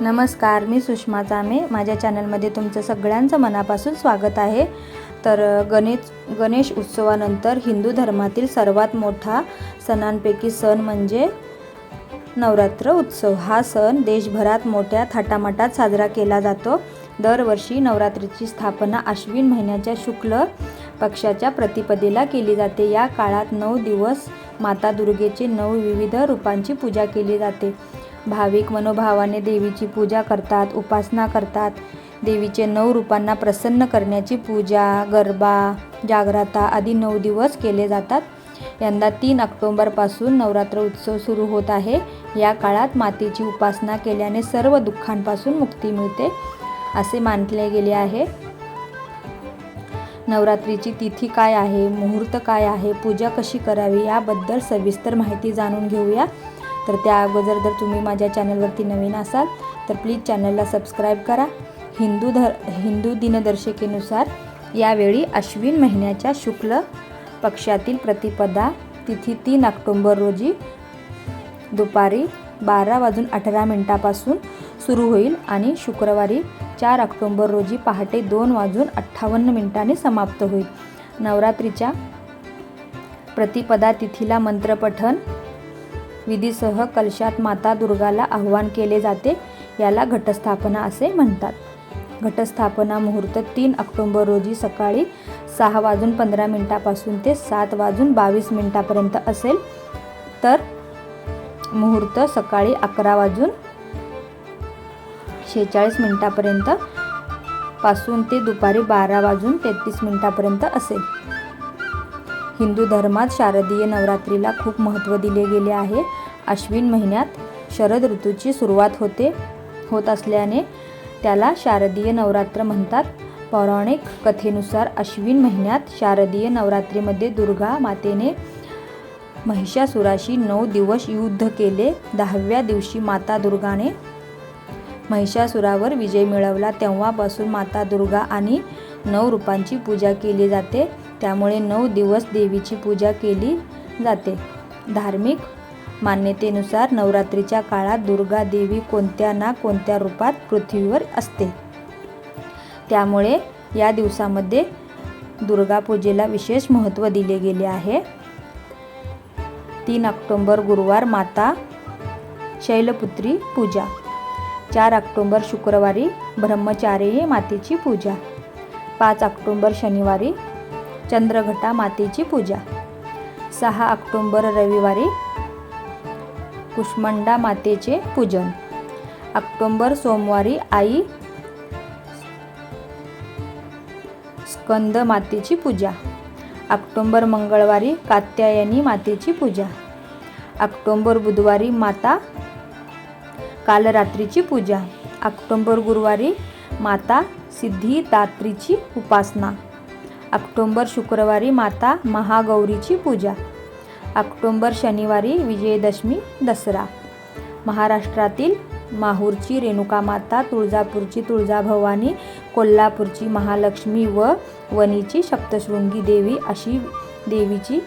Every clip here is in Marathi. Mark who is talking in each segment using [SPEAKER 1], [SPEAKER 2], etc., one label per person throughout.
[SPEAKER 1] नमस्कार मी सुषमा जामे. माझ्या चॅनलमध्ये तुमचं सगळ्यांचं मनापासून स्वागत आहे. तर गणेश गणेश उत्सवानंतर हिंदू धर्मातील सर्वात मोठा सणांपैकी सण म्हणजे नवरात्र उत्सव. हा सण देशभरात मोठ्या थाटामाटात साजरा केला जातो. दरवर्षी नवरात्रीची स्थापना आश्विन महिन्याच्या शुक्ल पक्षाच्या प्रतिपदेला केली जाते. या काळात नऊ दिवस माता दुर्गेचे नऊ विविध रूपांची पूजा केली जाते. भाविक मनोभावाने देवीची पूजा करतात उपासना करतात. देवीचे नऊ रूपांना प्रसन्न करण्याची पूजा गरबा जागराता आदी नऊ दिवस केले जातात. यंदा तीन ऑक्टोंबरपासून नवरात्र उत्सव सुरू होत आहे. या काळात मातेची उपासना केल्याने सर्व दुःखांपासून मुक्ती मिळते असे मानले गेले आहे. नवरात्रीची तिथी काय आहे मुहूर्त काय आहे पूजा कशी करावी याबद्दल सविस्तर माहिती जाणून घेऊया. तर त्या अगोदर जर तुम्ही माझ्या चॅनलवरती नवीन असाल तर प्लीज चॅनलला सबस्क्राईब करा. हिंदू धर हिंदू दिनदर्शिकेनुसार यावेळी अश्विन महिन्याच्या शुक्ल पक्षातील प्रतिपदा तिथी तीन ऑक्टोंबर रोजी दुपारी बारा वाजून अठरा मिनटापासून सुरू होईल आणि शुक्रवारी चार ऑक्टोंबर रोजी पहाटे दोन वाजून अठ्ठावन्न मिनिटांनी समाप्त होईल. नवरात्रीच्या प्रतिपदा तिथीला मंत्रपठण विधीसह कलशात माता दुर्गाला आव्हान केले जाते याला घटस्थापना असे म्हणतात. घटस्थापना मुहूर्त तीन ऑक्टोंबर रोजी सकाळी सहा वाजून पंधरा मिनटापासून ते सात वाजून बावीस मिनटापर्यंत असेल. तर मुहूर्त सकाळी अकरा वाजून शेहेचाळीस मिनिटापर्यंत पासून ते दुपारी बारा वाजून तेहतीस मिनटापर्यंत असेल. हिंदू धर्मात शारदीय नवरात्रीला खूप महत्त्व दिले गेले आहे. अश्विन महिन्यात शरद ऋतूची सुरुवात होते होत असल्याने त्याला शारदीय नवरात्र म्हणतात. पौराणिक कथेनुसार अश्विन महिन्यात शारदीय नवरात्रीमध्ये दुर्गा मातेने महिषासुराशी नऊ दिवस युद्ध केले. दहाव्या दिवशी माता दुर्गाने महिषासुरावर विजय मिळवला. तेव्हापासून माता दुर्गा आणि नऊ रूपांची पूजा केली जाते. त्यामुळे नऊ दिवस देवीची पूजा केली जाते. धार्मिक मान्यतेनुसार नवरात्रीच्या काळात दुर्गा देवी कोणत्या ना कोणत्या रूपात पृथ्वीवर असते. त्यामुळे या दिवसामध्ये दुर्गापूजेला विशेष महत्त्व दिले गेले आहे. तीन ऑक्टोंबर गुरुवार माता शैलपुत्री पूजा. चार ऑक्टोंबर शुक्रवारी ब्रह्मचारी मातेची पूजा. पाच ऑक्टोंबर शनिवारी चंद्रघटा मातेची पूजा. सहा ऑक्टोंबर रविवारी कुष्मंडा मातेचे पूजन. ऑक्टोंबर सोमवारी आई स्कंद मातेची पूजा. ऑक्टोंबर मंगळवारी कात्यायनी मातेची पूजा. ऑक्टोंबर बुधवारी माता कालरात्रीची पूजा. ऑक्टोंबर गुरुवारी माता सिद्धिदात्रीची उपासना. ऑक्टोंबर शुक्रवारी माता महागौरीची पूजा. ऑक्टोंबर शनिवारी विजयदशमी दसरा. महाराष्ट्रातील माहूरची रेणुका माता तुळजापूरची तुळजाभवानी कोल्हापूरची महालक्ष्मी व वणीची सप्तशृंगी देवी अशी देवीची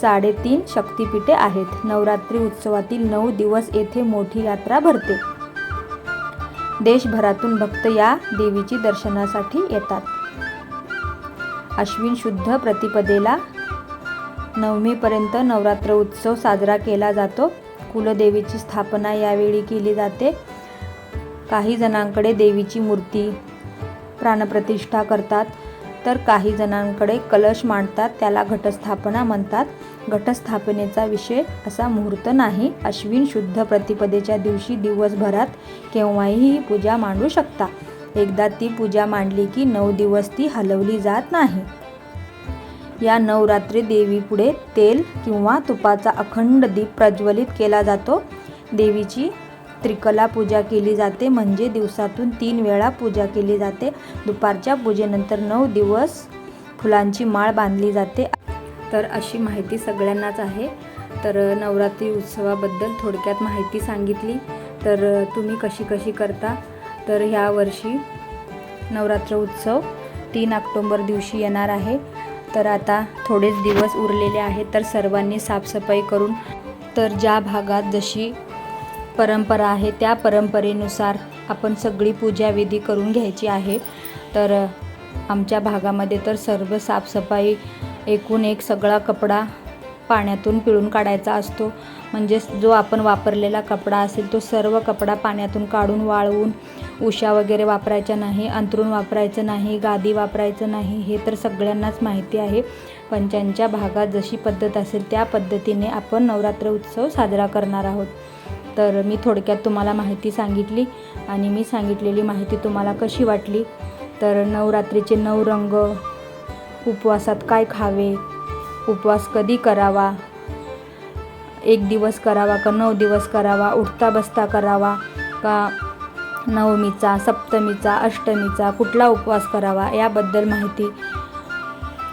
[SPEAKER 1] साडेतीन शक्तिपीठे आहेत. नवरात्री उत्सवातील नऊ दिवस येथे मोठी यात्रा भरते. देशभरातून भक्त या देवीची दर्शनासाठी येतात. अश्विन शुद्ध प्रतिपदेला नवमीपर्यंत नवरात्र उत्सव साजरा केला जातो. कुलदेवीची स्थापना यावेळी केली जाते. काही जणांकडे देवीची मूर्ती प्राणप्रतिष्ठा करतात तर काही जणांकडे कलश मांडतात त्याला घटस्थापना म्हणतात. घटस्थापनेचा विषय असा मुहूर्त नाही. अश्विन शुद्ध प्रतिपदेच्या दिवशी दिवसभरात केव्हाही ही पूजा मांडू शकता. एकदा ती पूजा मांडली की नऊ दिवस ती हलवली जात नाही. या नवरात्री देवीपुढे तेल किंवा तुपाचा अखंड दीप प्रज्वलित केला जातो. देवीची त्रिकला पूजा केली जाते म्हणजे दिवसातून तीन वेळा पूजा केली जाते. दुपारच्या पूजेनंतर नऊ दिवस फुलांची माळ बांधली जाते. तर अशी माहिती सगळ्यांनाच आहे. तर नवरात्री उत्सवाबद्दल थोडक्यात माहिती सांगितली. तर तुम्ही कशी कशी करता? तर ह्या वर्षी नवरात्र उत्सव तीन ऑक्टोंबर दिवशी येणार आहे. तर आता थोडेच दिवस उरलेले आहेत तर सर्वांनी साफसफाई करून तर ज्या भागात जशी परंपरा आहे त्या परंपरेनुसार आपण सगळी पूजाविधी करून घ्यायची आहे. तर आमच्या भागामध्ये तर सर्व साफसफाई एकूण एक सगळा कपडा पाण्यातून पिळून काढायचा असतो. म्हणजेच जो आपण वापरलेला कपडा असेल तो सर्व कपडा पाण्यातून काढून वाळवून उषा वगैरे वापरायच्या नाही अंथरूण वापरायचं नाही गादी वापरायचं नाही हे तर सगळ्यांनाच माहिती आहे. पण ज्यांच्या भागात जशी पद्धत असेल त्या पद्धतीने आपण नवरात्र उत्सव साजरा करणार आहोत. तर मी थोडक्यात तुम्हाला माहिती सांगितली आणि मी सांगितलेली माहिती तुम्हाला कशी वाटली. तर नवरात्रीचे नऊ रंग उपवासात काय खावे उपवास कधी करावा एक दिवस करावा का नऊ दिवस करावा उठता बसता करावा का नवमीचा सप्तमीचा अष्टमीचा कुठला उपवास करावा याबद्दल माहिती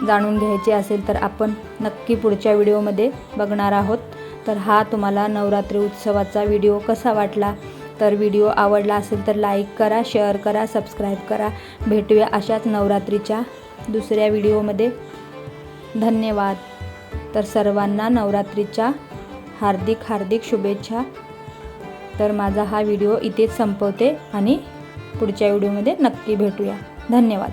[SPEAKER 1] जाणून घ्यायची असेल तर आपण नक्की पुढच्या व्हिडिओमध्ये बघणार आहोत. तर हा तुम्हाला नवरात्री उत्सवाचा व्हिडिओ कसा वाटला? तर व्हिडिओ आवडला असेल तर लाईक करा शेअर करा सबस्क्राईब करा. भेटूया अशाच नवरात्रीच्या दुसऱ्या व्हिडिओमध्ये. धन्यवाद. तर सर्वांना नवरात्रीच्या हार्दिक हार्दिक शुभेच्छा. तर माझा हा व्हिडिओ इथेच संपवते आणि पुढच्या व्हिडिओमध्ये नक्की भेटूया. धन्यवाद.